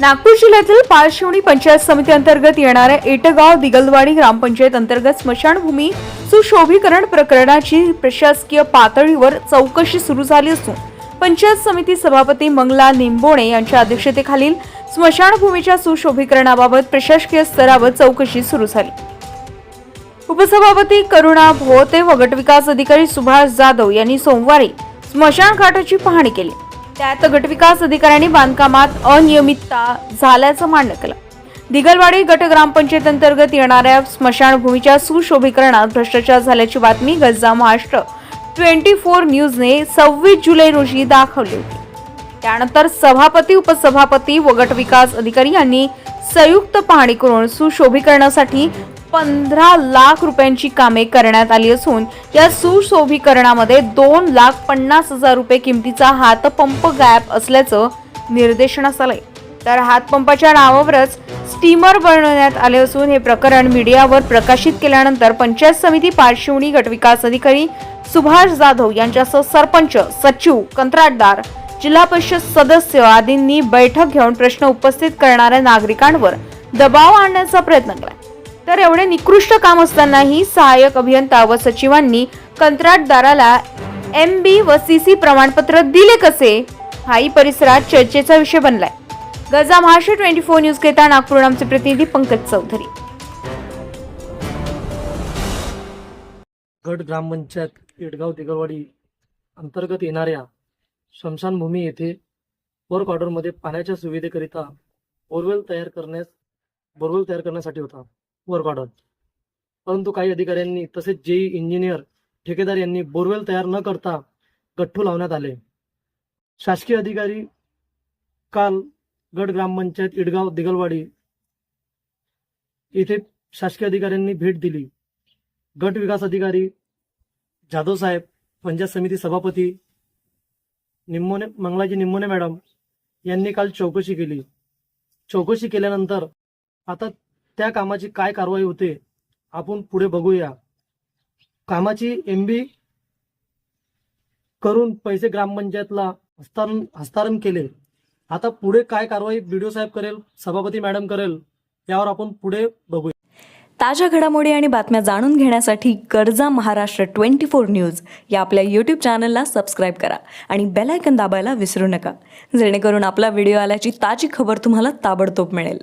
नागपूर जिल्ह्यातील पाळशिवणी पंचायत समिती अंतर्गत येणाऱ्या एटगाव दिगलवाडी ग्रामपंचायत अंतर्गत स्मशानभूमी सुशोभीकरण प्रकरणाची प्रशासकीय पातळीवर चौकशी सुरू झाली असून पंचायत समिती सभापती मंगला निंबोणे यांच्या अध्यक्षतेखालील स्मशानभूमीच्या सुशोभीकरणाबाबत प्रशासकीय स्तरावर चौकशी सुरू झाली. उपसभापती करुणा भोवते व गटविकास अधिकारी सुभाष जाधव यांनी सोमवारी स्मशानघाटाची पाहणी केली. त्यात गटविकास अधिकाऱ्यांनी बांधकामात अनियमितता झाल्याचं मान्य केलं दिगलवाडी गट ग्रामपंचायत अंतर्गत येणाऱ्या स्मशानभूमीच्या सुशोभीकरणात भ्रष्टाचार झाल्याची बातमी गज्जा महाराष्ट्र ट्वेंटी फोर न्यूजने सव्वीस जुलै रोजी दाखवली होती. त्यानंतर सभापती उपसभापती व गटविकास अधिकारी यांनी संयुक्त पाहणी करून सुशोभीकरणासाठी पंधरा लाख रुपयांची कामे करण्यात आली असून या सुशोभीकरणामध्ये दोन लाख पन्नास हजार रुपये किमतीचा हातपंप गायब असल्याचं निर्देशनास आलंय. तर हातपंपाच्या नावावरच स्टीमर बनवण्यात आले असून हे प्रकरण मीडियावर प्रकाशित केल्यानंतर पंचायत समिती पारशिवणी गटविकास अधिकारी सुभाष जाधव यांच्यासह सरपंच सचिव कंत्राटदार जिल्हा परिषद सदस्य आदींनी बैठक घेऊन प्रश्न उपस्थित करणाऱ्या नागरिकांवर दबाव आणण्याचा प्रयत्न केला तर एवढे निकृष्ट काम असतानाही सहाय्यक अभियंता व सचिवांनी कंत्राटदाराला एम बी व सी सी प्रमाणपत्र दिले कसे? हाही परिसरात चर्चेचा विषय बनलाय. Gaja Maharashtra twenty four news घेता नागपूर आमचे प्रतिनिधी पंकज चौधरी. गट ग्रामपंचायत येडगाव दिगरवाडी अंतर्गत येणाऱ्या स्मशानभूमी येथे वर्क ऑर्डरमध्ये पाण्याच्या सुविधेकरिता बोरवेल तयार करण्यास बोरवेल तयार करण्यासाठी होता. वर्क ऑर्डर परंतु काही अधिकाऱ्यांनी तसेच जेई इंजिनियर ठेकेदार यांनी बोरवेल तयार न करता गठ्ठू लावण्यात आले. शासकीय अधिकारी काल गट ग्रामपंचायत इडगाव दिगलवाडी येथे शासकीय अधिकाऱ्यांनी भेट दिली. गट विकास अधिकारी जाधव साहेब पंचायत समिती सभापती निम्मोने मंगलाजी निम्मोने मॅडम यांनी काल चौकशी केली. चौकशी केल्यानंतर आता त्या कामाची काय कारवाई होते आपण पुढे बघूया. कामाची एमबी करून पैसे ग्रामपंचायतला हस्तांतरण हस्तारण केले. आता पुढे काय कारवाई बीडीओ साहेब करेल सभापती मॅडम करेल यावर आपण पुढे बघूया. ताज्या घडामोडी आणि बातम्या जाणून घेण्यासाठी गरजा महाराष्ट्र ट्वेंटी फोर न्यूज या आपल्या यूट्यूब चॅनलला सबस्क्राईब करा आणि बेलायकन दाबायला विसरू नका. जेणेकरून आपला व्हिडिओ आल्याची ताजी खबर तुम्हाला ताबडतोब मिळेल.